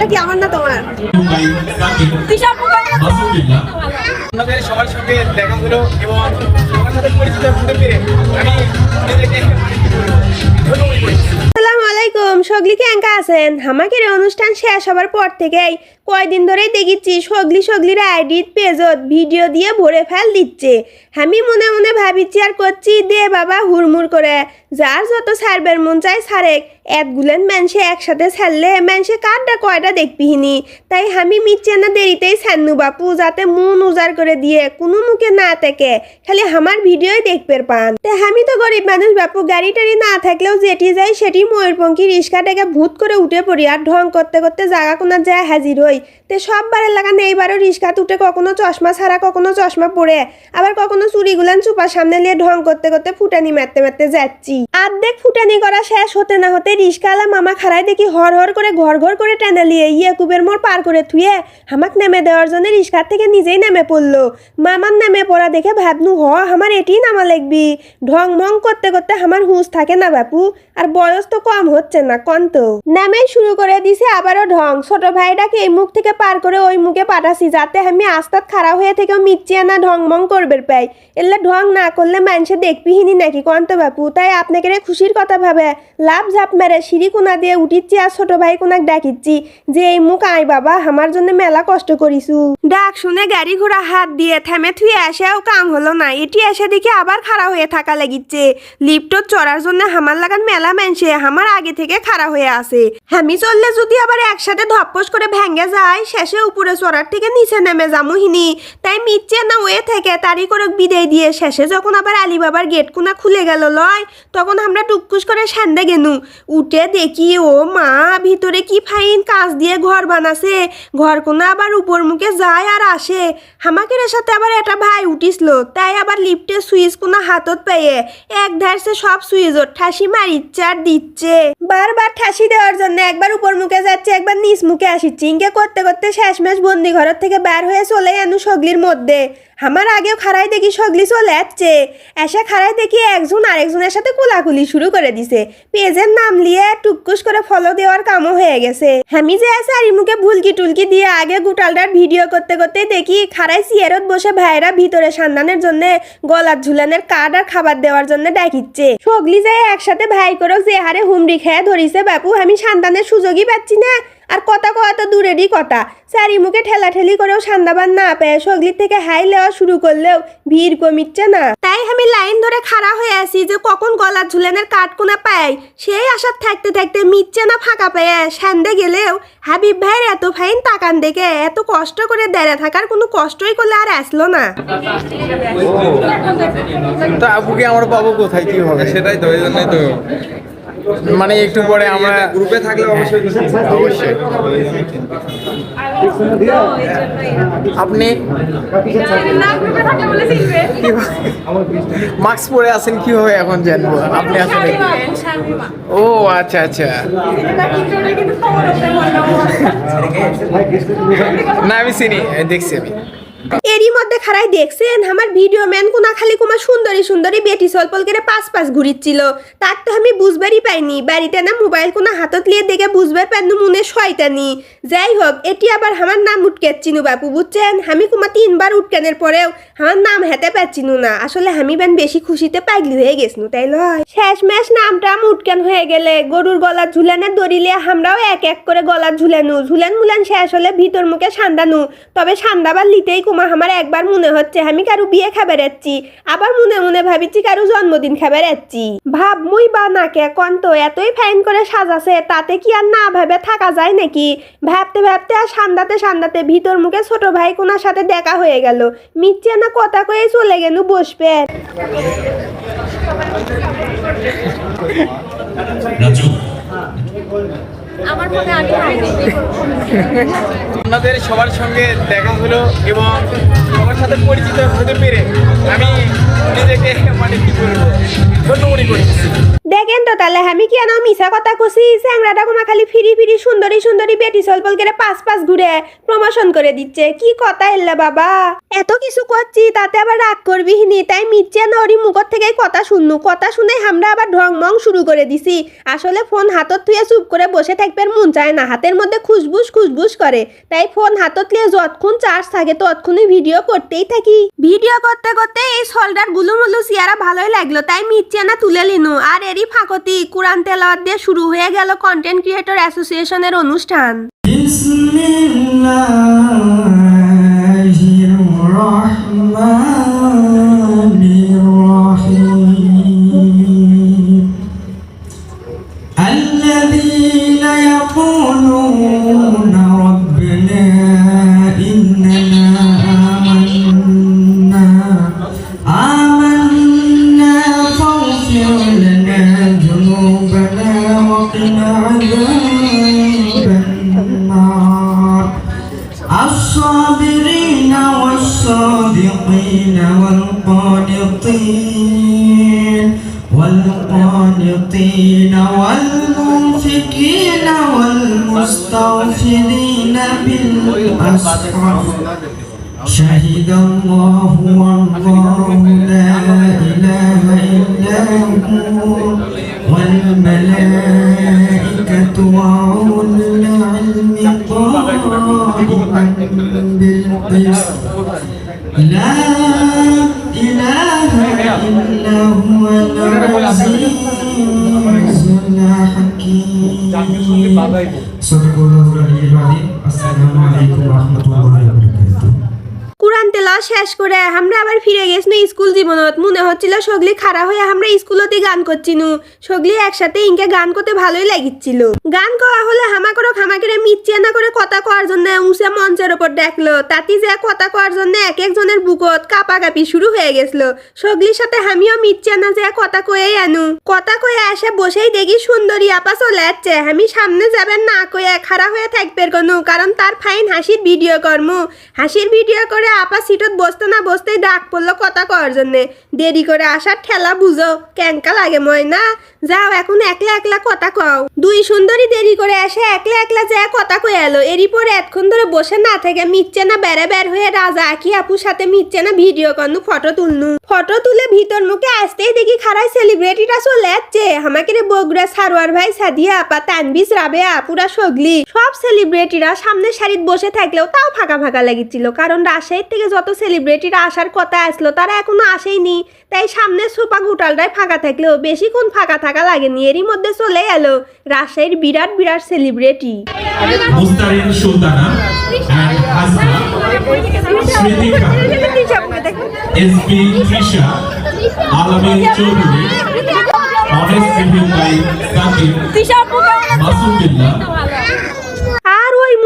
এটা কি আমার না তোমার? আপনাদের সবার সঙ্গে দেখা হলো এবং সবার সাথে পরিচিত হতে পেরে আমি আলাইকুম সগলি কেঙ্কা আছেন? আমাকে রে অনুষ্ঠান শেষ হবার পর থেকেই কয়দিন ধরেই দেখিচ্ছি সগলি সগলির আইডিত পেজত ভিডিও দিয়ে ভরে ফেল দিচ্ছে। আমি মনে মনে ভাবিচ্ছি আর করছি, দে বাবা হুড়মুড় করে। যার যত সারবের মন চাই সারেক। এতগুলেন মানুষে একসাথে ছাড়লে মানুষে কারটা কয়টা দেখবিহিনি। তাই আমি মিচ্ছে না দেরিতেই ছাড়নু বাপু যাতে মন উজাড় করে দিয়ে কোনো মুখে না থেকে খালি আমার ভিডিওই দেখবে পান। তে আমি তো গরিব মানুষ বাপু, গাড়ি টাড়ি না থাকলেও যেটি যাই সেটি ময়ূরপঙ্খী রিক্সা থেকে ভূত করে উঠে পড়ি আর ঢং করতে করতে জাগা কোনা যায় হাজির হই। তে সব বারের লাগান এইবারও রিক্সা উঠে কখনো চশমা ছাড়া, কখনো চশমা পরে আবার কখনো চুরিগুলান চুপার সামনে নিয়ে ঢং করতে করতে ফুটানি মারতে মারতে যাচ্ছি। আর্ধেক ফুটানি করা শেষ হতে না হতে রিক্সাওয়ালা মামা খাড়াই দেখি হর হর করে, ঘর ঘর করে টেনে লিয়ে ইয়াকুবের মোড় পার করে থুয়ে হামাক নেমে দেওয়ার জন্য রিক্সার থেকে নিজেই নেমে পড়ল। মামার নেমে পড়া দেখে ভাবনু, হ, আমার এটি নামা লাগবি। ঢং মং করতে করতে আমার হুঁশ থাকে না বাপু, আর বয়স তো কম হচ্ছে না কন্ত। নামেই শুরু করে দিছে আবারও ঢং। ছোট ভাইটাকে এই মুখ থেকে পার করে ওই মুখে পাঠাছি যাতে আমি আস্তাত খারাপ হয়ে থেকেও মিচ্ছি না ঢং মং করবে পাই। এলে ঢং না করলে মানুষে দেখবিহিনি নাকি কন্ত বাপু? তাই আপনাকে রে খুশির কথা ভাবে লাভ ঝাপ মেরে সিঁড়ি কোনা দিয়ে উঠিচ্ছি আর ছোট ভাই কোনাক ডাকিচ্ছি যে এই মুখ আই বাবা আমার জন্য মেলা কষ্ট করিছু। ডাক শুনে গাড়ি ঘোড়া হাত দিয়ে থেমে থুয়ে আসেও কাম হলো না এটি এসে দেখে আবার খাড়া হয়ে থাকা লাগিচ্ছে। লিফটত চড়ার জন্য হামার লাগান মেলা মেনছে হামার আগে থেকে খাড়া হয়ে আছে। আমি চললে যদি আবার একসাথে ধপ্পস করে ভেঙে যায়, শেষে উপরে চড়ার থেকে নিচে নেমে যামুহিনি তাই মিচ্ছে না ওয়ে থেকে তারি করে বিদায় দিয়ে শেষে যখন আবার আলিবাবার গেট কোনা খুলে গেল লয়, তখন আমরা টুককুস করে সান্দে গেনু। উঠে দেখি, ও মা, ভিতরে কি ফাইন কাজ দিয়ে ঘর বানাছে। ঘর কোনা আবার উপর মুখে যায় আর আসে। হামাকের সাথে আবার একটা ভাই উঠিছিল তাই আবার লিফটের সুইচ কোনা হাতত পেয়ে, এক ধারসে সব সুইচত ঠাসি মারিচ্ছে আর দিচ্ছে। বারবার ঠাসি দেওয়ার জন্য একবার উপর মুখে যাচ্ছে, একবার নিচ মুখে আসি চিংকে করতে করতে শেষমেশ বন্দি ঘর থেকে বার হয়ে চলে আনু সগলির মধ্যে। আমার আগেও খাড়াই দেখি সগলি চলে যাচ্ছে এসে খাড়াই দেখি একজন আরেকজনের সাথে কোলাকুলি শুরু করে দিছে। পেজের নাম লিয়ে টুকুস করে ফলো দেওয়ার কামও হয়ে গেছে। আমি যে আছে আর মুখে ভুলকি টুলকি দিয়ে আগে গুটালটার ভিডিও করতে করতে দেখি খাড়াই সিয়ারত বসে ভাইরা ভিতরে সান্দানের জন্য গলার ঝুলানের কাঠ আর খাবার দেওয়ার জন্য ডাকিচ্ছে। সগলি যায় একসাথে ভাই করে যে হারে হুমড়ি খেয়ে ধরিছে বাপু, আমি সান্তানের সুযোগই পাচ্ছি না। আর কথা কওয়া তো দূরেরই কথা। চারি মুখে ঠেলা ঠেলি করেও সান্দাবান না পেয়ে সগলির থেকে হাই লেওয়া শুরু করলেও ভিড় কমিচ্ছে না। তাই আমি লাইন ধরে খাড়া হয়ে আছি যে কখন গলার ঝুলানের কাঠ কোনা পাই। সেই আশার থাকতে থাকতে মিচ্ছে না ফাঁকা পেয়ে। সান্দে গেলেও হাবিব ভাইয়ের এত ফাইন তাকান দেখে এত কষ্ট করে দাঁড়া থাকার কোনো কষ্টই করলে আর আসলো না। তো আপুকে আমরা পাবো কোথায়? কি হবে? সেটাই তো এই জন্যই তো। মানে একটু পরে আমরা গ্রুপে থাকলে অবশ্যই অবশ্যই। আপনি? মাস্ক পরে আছেন কীভাবে এখন জানব? আপনি আসলে ও আচ্ছা আচ্ছা। না আমি চিনি দেখছি আমি। এরই মধ্যে খারাই দেখছেন, আমার ভিডিও ম্যান কোনা খালি কোমা সুন্দরী সুন্দরী বেটি সলপল করে পাঁচ পাঁচ ঘুরিচ্ছিল। তার তো আমি বুঝবারই পাইনি, বাড়িতে না মোবাইল কোনা হাতত লিয়ে দেখে বুঝবার পারনু মনে শয়তানি। যাই হোক, এটি আবার আমার নাম উটকেচ্ছিনু বাপু, বুঝছেন? আমি কোমা তিনবার উটকানের পরেও আমার নাম হেতে পাচ্ছিনু না। আসলে আমি বেন বেশি খুশিতে পাগলি হয়ে গেছনু, তাই লয়। শেষ ম্যাশ নামটা উটকান হয়ে গেলে, গরুর গলার ঝুলানের দড়িলে আমরাও এক এক করে গলার ঝুলানু। ঝুলান মুলান শেষ হলে ভিতর মুখে সান্দানু। তবে সান্দাবার লিতেই কুমা আমার একবার মনে হচ্ছে আমি কারু বিয়ে খাবার যাচ্ছি আবার মনে মনে ভাবিছি কারু জন্মদিন খাবার যাচ্ছি ভাব মুই বা নাকে কন্ত এতই ফাইন করে সাজাছে, তাতে কি আর না ভাবে থাকা যায় নাকি? ভাবতে ভাবতে আর সান্দাতে সান্দাতে ভিতর মুখে ছোট ভাই কোনার সাথে দেখা হয়ে গেল। মিচ্ছে না কথা কয়ে চলে গেল বসবে। রাজু। আমার মনে আগে আপনাদের সবার সঙ্গে দেখা হলো এবং সবার সাথে পরিচিত হতে পেরে আমি নিজেকে মানে কি বলব ধন্য মনে করছি। দেখেন তো, তাহলে আমি কেন মিশা কথা কছি স্যাংরাটা কোমা খালি ফিরি ফিরি সুন্দরী সুন্দরী বেটি সলপল করে পাঁচ পাঁচ ঘুরে প্রমোশন করে দিচ্ছে। কি কথা এল্লা বাবা? এত কিছু করছি, তাতে আবার রাগ করবি হিনি তাই মিচ্ছে না ওরই মুখর থেকে কথা শুননু। কথা শুনে আমরা আবার ঢং মং শুরু করে দিছি। আসলে ফোন হাতত থুয়ে চুপ করে বসে থাকবে মন চায় না। হাতের মধ্যে খুশবুস খুশবুস করে। তাই ফোন হাতত লিয়ে যতক্ষণ চার্জ থাকে ততক্ষণই ভিডিও করতেই থাকি। ভিডিও করতে করতে এই শোল্ডার গুলুমুলু সিয়ারা ভালোই লাগল। তাই মিচ্ছে না তুলে লিনু। আর এরই ফাঁকতি কোরআন তেলাওয়াত দিয়ে শুরু হয়ে গেল কন্টেন্ট ক্রিয়েটর অ্যাসোসিয়েশনের অনুষ্ঠান। والقانطين والقانطين والمنفقين والمستغفرين بالأسحار شهد الله والله لا إله إلا هو والملائكة وأولو العلم قائما بالقسط. لا صدق الله العلي العظيم السلام عليكم ورحمة الله وبركاته কোরআন তেলা শেষ করে আমরা আবার ফিরে গেছি স্কুল জীবনত। মনে হচ্ছিল সগলি খাড়া হয়ে আমরা স্কুলতে গান করছিনু। সগলি একসাথে ইনকে গান করতে ভালোই লাগিচ্ছিল। গান করা হলে হামা করো হামা করে মিচ্ছে না করে কথা কওয়ার জন্য উঁচে মঞ্চের ওপর দেখল। তাতি যে কথা কওয়ার জন্য এক একজনের বুকত কাপা কাপি শুরু হয়ে গেছিল। সগলির সাথে আমিও মিচ্ছে না যে কথা কয়েই আনু। কথা কয়ে এসে বসেই দেখি সুন্দরী আপা চলে যাচ্ছে আমি সামনে যাবেন না কয়ে খাড়া হয়ে থাকবে কোনো কারণ তার ফাইন হাসির ভিডিও কর্ম। হাসির ভিডিও করে আপা সিটত বসতে না বসতেই ডাক পড়ল কথা কওয়ার জন্যে। দেরি করে আসার ঠেলা বুঝো ক্যাঙ্কা লাগে ময় না? যাও এখন একলা একলা কথা কও। দুই সুন্দরী দেরি করে এসে একলা একলা যায় কথা কয়ে এলো। এরই পরে এতক্ষণ ধরে বসে না থেকে মিচ্ছে না বেড়ে বের হয়ে রাজা আকি আপুর সাথে মিচ্ছে না ভিডিও করনু, ফটো তুলনু। ফটো তুলে ভিতর মুখে আসতেই দেখি খারাই সেলিব্রিটিটা চলে যাচ্ছে আমাকে রে বগুড়া সারোয়ার ভাই সাদিয়া আপা তানবিস রাবেয়া পুরা সগলি সব সেলিব্রিটিরা সামনে সারিত বসে থাকলেও তাও ফাঁকা ফাঁকা লেগেছিল কারণ রাজশাহীর থেকে যত সেলিব্রিটিরা আসার কথা আসলো তারা এখনও আসেইনি। তাই সামনে সোপা গুটালটাই ফাঁকা থাকলেও বেশিক্ষণ ফাঁকা থাকা লাগেনি। এরই মধ্যে চলে এলো রাজশাহীর বিরাট বিরাট সেলিব্রিটি মুস্তারিন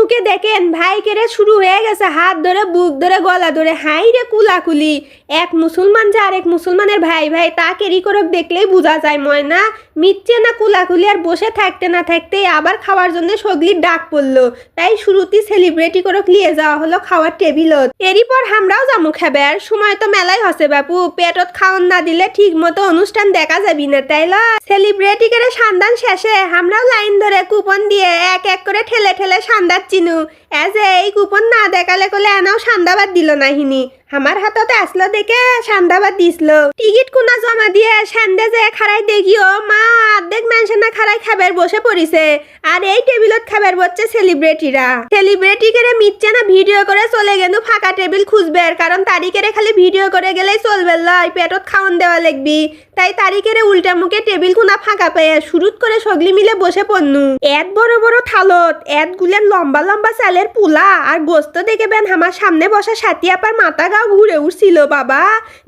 মুখে দেখেন ভাই কেড়ে শুরু হয়ে গেছে হাত ধরে, বুক ধরে, গলা ধরে হাই রে কুলাকুলি। এক মুসলমান যে আরেক মুসলমানের ভাই ভাই তা কেরি করক দেখলেই বোঝা যায় ময়না মিথ্যে না কুলাকুলি আর বসে থাকতে না থাকতে আবার খাওয়ার জন্য সগলির ডাক পড়ল। তাই শুরুতেই সেলিব্রিটি করক নিয়ে যাওয়া হলো খাওয়ার টেবিলত। এরই পর আমরাও জামু খাবে, আর সময় তো মেলাই হসে বাপু। পেটত খাওয়ান না দিলে ঠিক মতো অনুষ্ঠান দেখা যাবি না, তাই সেলিব্রিটি করে সান্দান শেষে আমরাও লাইন ধরে, কুপন দিয়ে এক এক করে ঠেলে ঠেলে সান্দার চিনু এজ এই কুপন না দেখালে কলে এনাও সান্দাবাদ দিল না হিনি। আমার হাততে আসলো দেখে সান্দাবাদ দিছিল। টিকিট কোনা জমা দিয়ে সান্দে যে খারাই দেখিও মা অর্ধেক মানুষের না খারাই খাবার বসে পড়িছে আর এই টেবিলত খাবার বসছে সেলিব্রিটিরা সেলিব্রিটি করে মিথ্যে না ভিডিও করে চলে গেল ফাঁকা টেবিল খুঁজবে কারণ তারিখের খালি ভিডিও করে গেলেই চলবে লয় পেটত খাওয়ান দেওয়া লাগবি। তাই তারিখের উল্টা মুখে টেবিল কোনা ফাঁকা পেয়ে শুরুত করে সগলি মিলে বসে পড়নু এত বড় বড় থালত, এত গুলের লম্বা লম্বা চালের পুলা। আর গোস্ত দেখেবেন আমার সামনে বসা সাথী আপার মাথা গাও ঘুরে উঠছিল, বাবা।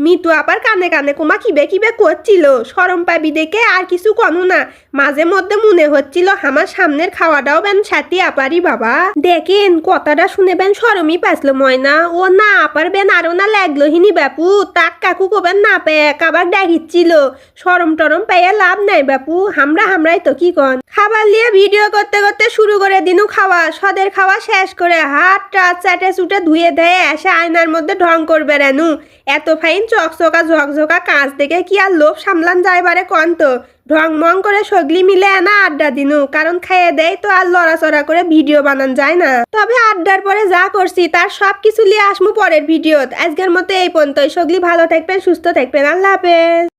মিতু আপার কানে কানে কুমা কিবে কিবে করছিল। সরম পাবি দেখে আর কিছু কনু না। মাঝে মধ্যে মনে হচ্ছিল আমার সামনের খাওয়াটাও বেন সাথী আপারই, বাবা। দেখেন, কথাটা শুনে বেন সরমই পাইছিল ময়না। ও না, আপার বেন আরও না লাগল হিনি বাপু। তাক কাকু কবেন না পেয়ে কাবার ডাকিচ্ছিল। সরম টরম পাইয়া লাভ নাই বাপু। হামরা হামরাই তো কি কন। খাবার নিয়ে ভিডিও করতে করতে শুরু করে দিনু খাওয়া। সদের খাওয়া শেষ করে হাত টাত চাটে চুটে ধুয়ে দেয় এসে আয়নার মধ্যে ঢং করবে রেনু। এত ফাইন চকচকা ঝকঝকা কাঁচ দেখে কি আর লোভ সামলান যাইবারে কন্ত ঢং মং করে সগলি মিলে আনা আড্ডা দিনু, কারণ খাইয়ে দেয় তো আর লড়াচড়া করে ভিডিও বানান যায় না। তবে আড্ডার পরে যা করছি তার সব কিছু নিয়ে আসমু পরের ভিডিওত। আজকের মতো এই পর্যন্ত সগলি ভালো থাকবেন, সুস্থ থাকবেন। আল্লাহ হাফেজ।